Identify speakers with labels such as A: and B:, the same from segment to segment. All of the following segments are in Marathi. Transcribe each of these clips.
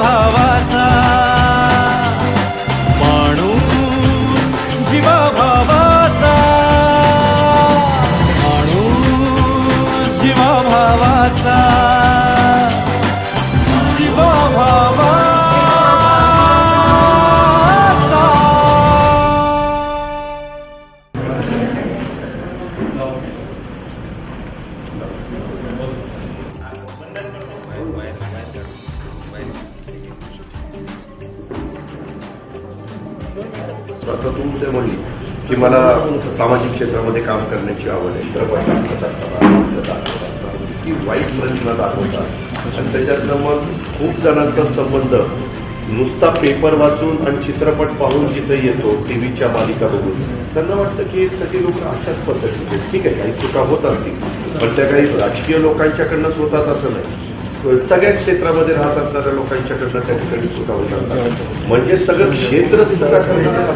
A: भावाचा. माणूस जीवा भावाचा माणूस जीवा भावाचा जीवा you.
B: आता तू ते म्हणली की मला सामाजिक क्षेत्रामध्ये काम करण्याची आवड आहे. चित्रपट दाखवत असताना दाखवत असताना वाईट प्रतिमा दाखवतात. आणि त्याच्यातनं मग खूप जणांचा संबंध. नुसता पेपर वाचून आणि चित्रपट पाहून जिथे येतो टीव्हीच्या मालिका बघून. त्यांना वाटतं की सगळे लोक अशाच पद्धतीचे ठीक आहे काही चुका होत असतील पण त्या काही राजकीय लोकांच्याकडनंच होतात असं नाही. सगळ्या क्षेत्रामध्ये राहत असणाऱ्या लोकांच्याकडनं त्या ठिकाणी चुका होत असतात. म्हणजे सगळं क्षेत्र चुका करायचं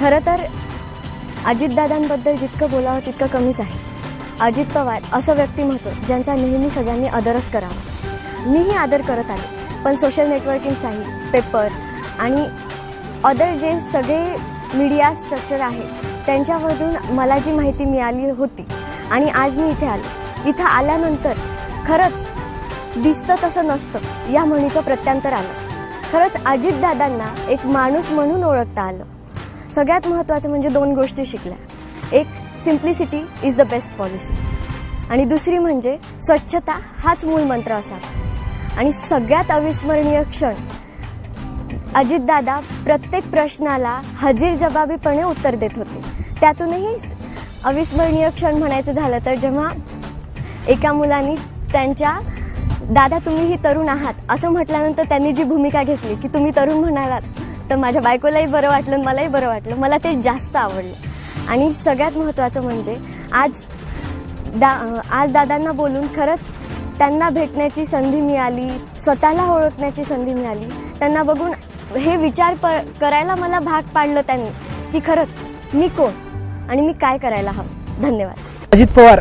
C: खरं तर अजितदादांबद्दल जितकं बोलावं तितकं कमीच आहे. अजित पवार असं व्यक्तिमत्व ज्यांचा नेहमी सगळ्यांनी आदरच करावा. मीही आदर करत आले पण सोशल नेटवर्किंग साईट पेपर आणि अदर जे सगळे मीडिया स्ट्रक्चर आहे त्यांच्यामधून मला जी माहिती मिळाली होती आणि आज मी इथे आले. इथं आल्यानंतर खरंच दिसतं तसं नसतं या म्हणीचं प्रत्यांतर आलं. खरंच अजितदादांना एक माणूस म्हणून ओळखता आलं. सगळ्यात महत्त्वाचं म्हणजे दोन गोष्टी शिकल्या. एक simplicity is the best policy आणि दुसरी म्हणजे स्वच्छता हाच मूळ मंत्र असावा. आणि सगळ्यात अविस्मरणीय क्षण अजितदादा प्रत्येक प्रश्नाला हजीर जबाबीपणे उत्तर देत होते. त्यातूनही अविस्मरणीय क्षण म्हणायचं झालं तर जेव्हा एका मुलाने त्यांच्या दादा तुम्ही ही तरुण आहात. असं म्हटल्यानंतर त्यांनी जी भूमिका घेतली की तुम्ही तरुण म्हणालात तर माझ्या बायकोलाही बरं वाटलं मलाही बरं वाटलं. मला ते जास्त आवडलं. आणि सगळ्यात महत्त्वाचं म्हणजे आज दा आज दादांना बोलून खरंच त्यांना भेटण्याची संधी मिळाली स्वतःला ओळखण्याची संधी मिळाली. त्यांना बघून हे विचार प करायला मला भाग पाडलं त्यांनी की खरंच मी कोण आणि मी काय करायला हवं. धन्यवाद.
D: अजित पवार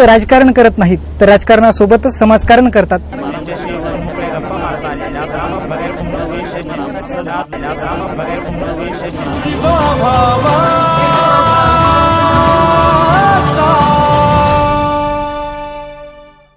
D: फक्त राजकारण करत नाहीत. तर राजकारणासोबतच समाजकारण करतात.